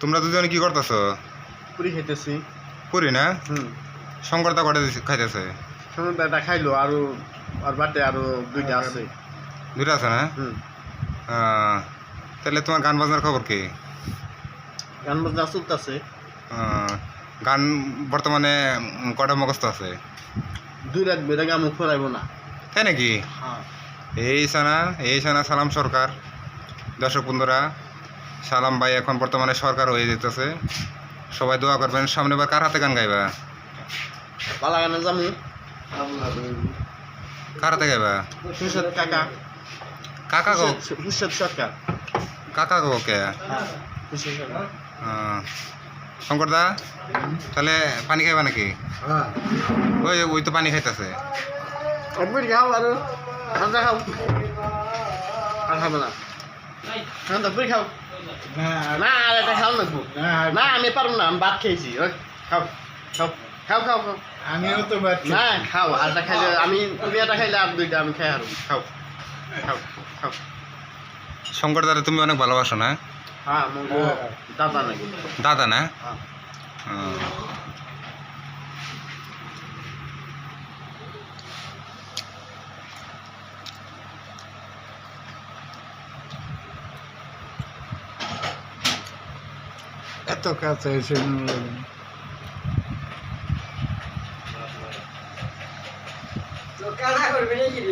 তোমরা দুজনে কি করতেছ? পুরি খাইতেছি। করি না? হুম। শঙ্করদা কটা খাইতেছে? এটা খাইলো আর আর বাটে আরও দুইটা আছে। দুইটা আছে না? হুম। তাহলে তোমার গান বাজনার খবর কি? গান বাজনা চলতেছে। গান বর্তমানে কটা মুখস্থ আছে? দুই রাত বেড়ে গামু ফোরাইব না। তাই নাকি? হ্যাঁ। এই সানা এই সানা সালাম সরকার। দর্শক বন্ধুরা সালাম ভাই এখন বর্তমানে সরকার হয়ে যেতেছে। সবাই দোয়া করবেন। সামনে বার কার হাতে গান গাইবা? পালা গানে যামু কার হাতে গাইবা? কাকা। কাকা গো। হুসেদ সরকার। কাকা গো কে হ্যাঁ। আহ, শঙ্করদা তাহলে পানি খাইবা নাকি? হ্যাঁ। ওই ওই তো পানি খাইতেছে। খাও আর ঠান্ডা খাও। আর খাব না। ঠান্ডা খাও। না আর এটা খাও না না আমি পারব না আমি ভাত খেয়েছি ওই, খাও খাও খাও খাও খাও। আমিও তো ভাত না খাও আরটা খাইলে আমি তুমি এটা খাইলে আর দুইটা আমি খাই আর খাও খাও খাও। দাদা তুমি অনেক ভালোবাসো না? হ্যাঁ দাদা নাকি? দাদা না? হ্যাঁ। এত কাছে এসে নিলাম। করবে নাকি